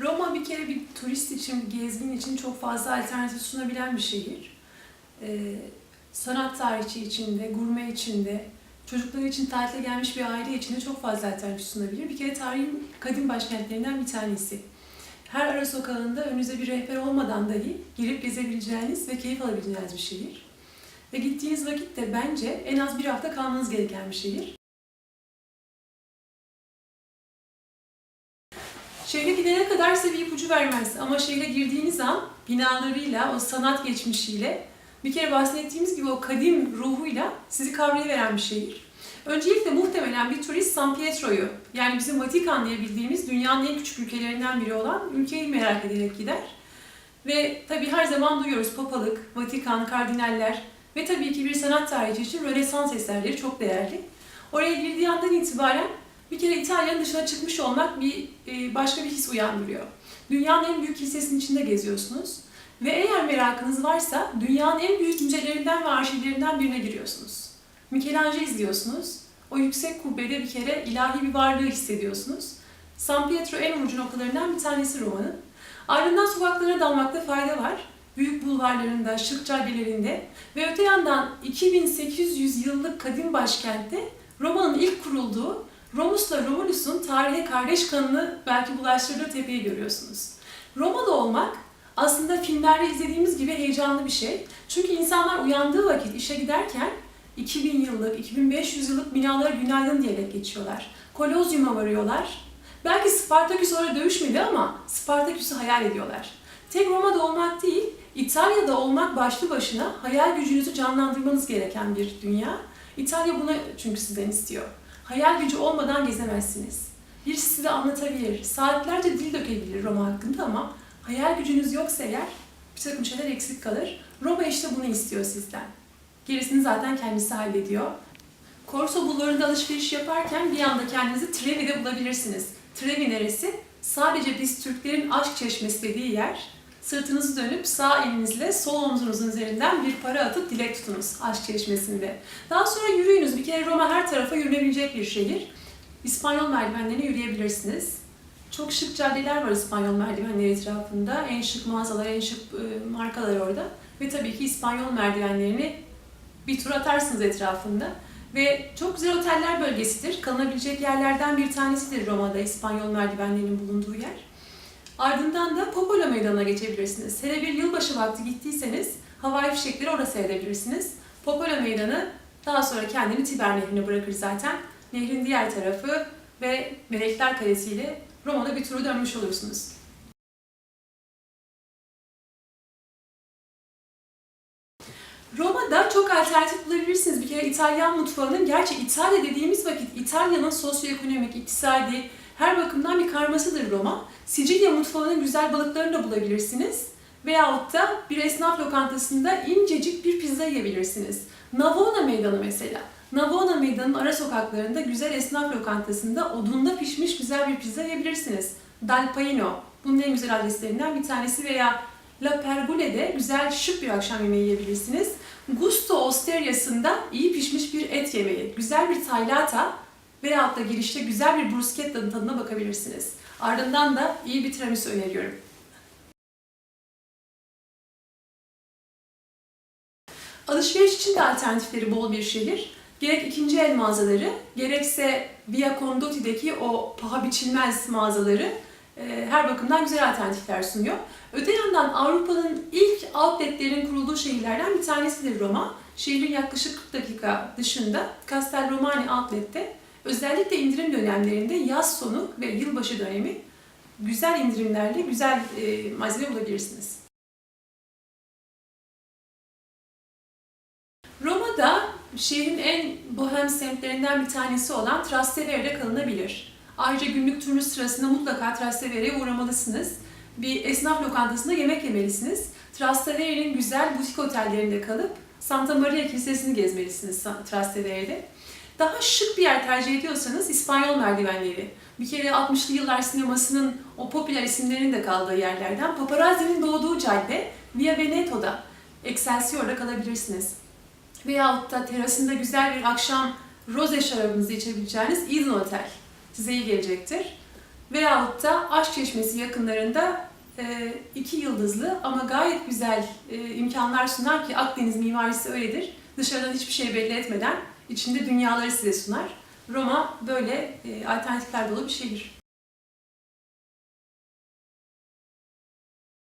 Roma bir kere bir turist için, gezgin için çok fazla alternatif sunabilen bir şehir. Ee, sanat tarihçi için de, gurme için de, çocukları için tatile gelmiş bir aile için de çok fazla alternatif sunabilir. Bir kere tarihin kadim başkentlerinden bir tanesi. Her ara sokağında önünüze bir rehber olmadan dahi girip gezebileceğiniz ve keyif alabileceğiniz bir şehir. Ve gittiğiniz vakit de bence en az bir hafta kalmanız gereken bir şehir. Şehre gidene kadar size bir ipucu vermez ama şehre girdiğiniz an binalarıyla, o sanat geçmişiyle, bir kere bahsettiğimiz gibi o kadim ruhuyla sizi kavrayıveren bir şehir. Öncelikle muhtemelen bir turist San Pietro'yu, yani bizim Vatikan diye bildiğimiz dünyanın en küçük ülkelerinden biri olan ülkeyi merak ederek gider. Ve tabii her zaman duyuyoruz papalık, Vatikan, kardinaller ve tabii ki bir sanat tarihi için Rönesans eserleri çok değerli. Oraya girdiği andan itibaren bir kere İtalya'nın dışına çıkmış olmak bir e, başka bir his uyandırıyor. Dünyanın en büyük kilisesinin içinde geziyorsunuz ve eğer merakınız varsa dünyanın en büyük müzelerinden ve arşivlerinden birine giriyorsunuz. Michelangelo izliyorsunuz. O yüksek kubbede bir kere ilahi bir varlığı hissediyorsunuz. San Pietro en ucu noktalarından bir tanesi Roma'nın. Ardından sokaklara dalmakta fayda var. Büyük bulvarlarında, şık caddelerinde ve öte yandan 2800 yıllık kadim başkentte Roma'nın ilk kurulduğu Romus'la Romulus'un tarihe kardeş kanını belki bulaştırdığı tepeyi görüyorsunuz. Roma'da olmak aslında filmlerde izlediğimiz gibi heyecanlı bir şey. Çünkü insanlar uyandığı vakit işe giderken 2000 yıllık, 2500 yıllık binalara günaydın diyerek geçiyorlar. Kolozyum'a varıyorlar. Belki Spartaküs orada dövüşmedi ama Spartaküs'ü hayal ediyorlar. Tek Roma'da olmak değil, İtalya'da olmak başlı başına hayal gücünüzü canlandırmanız gereken bir dünya. İtalya bunu çünkü sizden istiyor. Hayal gücü olmadan gezemezsiniz. Birisi size anlatabilir, saatlerce dil dökebilir Roma hakkında ama hayal gücünüz yoksa eğer bir takım şeyler eksik kalır. Roma işte bunu istiyor sizden. Gerisini zaten kendisi hallediyor. Corso bulvarında alışveriş yaparken bir anda kendinizi Trevi'de bulabilirsiniz. Trevi neresi? Sadece biz Türklerin aşk çeşmesi dediği yer. Sırtınızı dönüp sağ elinizle sol omzunuzun üzerinden bir para atıp dilek tutunuz aşk çeşmesinde. Daha sonra yürüyünüz. Bir kere Roma her tarafa yürünebilecek bir şehir. İspanyol merdivenlerine yürüyebilirsiniz. Çok şık caddeler var İspanyol merdivenleri etrafında. En şık mağazalar, en şık e, markalar orada. Ve tabii ki İspanyol merdivenlerini bir tur atarsınız etrafında. Ve çok güzel oteller bölgesidir. Kalınabilecek yerlerden bir tanesidir Roma'da İspanyol merdivenlerinin bulunduğu yer. Ardından da Popolo Meydanı'na geçebilirsiniz. Hele bir yılbaşı vakti gittiyseniz havai fişekleri orada seyredebilirsiniz. Popolo Meydanı daha sonra kendini Tiber Nehri'ne bırakır zaten. Nehrin diğer tarafı ve Melekler Kalesi ile Roma'da bir turu dönmüş olursunuz. Roma'da çok alternatif bulabilirsiniz. Bir kere İtalyan mutfağının, gerçi İtalya dediğimiz vakit İtalya'nın sosyoekonomik, iktisadi, her bakımdan bir karmasıdır Roma. Sicilya mutfağının güzel balıklarını da bulabilirsiniz. Veyahut da bir esnaf lokantasında incecik bir pizza yiyebilirsiniz. Navona Meydanı mesela. Navona Meydanı'nın ara sokaklarında güzel esnaf lokantasında odunda pişmiş güzel bir pizza yiyebilirsiniz. Dal Paino, bunun en güzel adreslerinden bir tanesi veya La Pergole'de güzel şık bir akşam yemeği yiyebilirsiniz. Gusto Osteria'sında iyi pişmiş bir et yemeği, güzel bir taylata veyahut da girişte güzel bir bruschetta'nın tadına bakabilirsiniz. Ardından da iyi bir tiramisu öneriyorum. Alışveriş için de alternatifleri bol bir şehir. Gerek ikinci el mağazaları, gerekse Via Condotti'deki o paha biçilmez mağazaları e, her bakımdan güzel alternatifler sunuyor. Öte yandan Avrupa'nın ilk outletlerin kurulduğu şehirlerden bir tanesidir Roma. Şehrin yaklaşık 40 dakika dışında Castel Romani Outlet'te özellikle indirim dönemlerinde yaz sonu ve yılbaşı dönemi güzel indirimlerle güzel e, malzeme bulabilirsiniz. Roma'da şehrin en bohem semtlerinden bir tanesi olan Trastevere'de kalınabilir. Ayrıca günlük turunuz sırasında mutlaka Trastevere'ye uğramalısınız. Bir esnaf lokantasında yemek yemelisiniz. Trastevere'nin güzel butik otellerinde kalıp Santa Maria Kilisesi'ni gezmelisiniz Trastevere'de. Daha şık bir yer tercih ediyorsanız İspanyol merdivenleri. Bir kere 60'lı yıllar sinemasının o popüler isimlerinin de kaldığı yerlerden Paparazzi'nin doğduğu cadde Via Veneto'da Excelsior'da kalabilirsiniz. Veyahut da terasında güzel bir akşam roze şarabınızı içebileceğiniz İzin Otel size iyi gelecektir. Veyahut da Aşk Çeşmesi yakınlarında e, iki yıldızlı ama gayet güzel e, imkanlar sunar ki Akdeniz mimarisi öyledir. Dışarıdan hiçbir şey belli etmeden içinde dünyaları size sunar. Roma böyle e, alternatifler dolu bir şehir.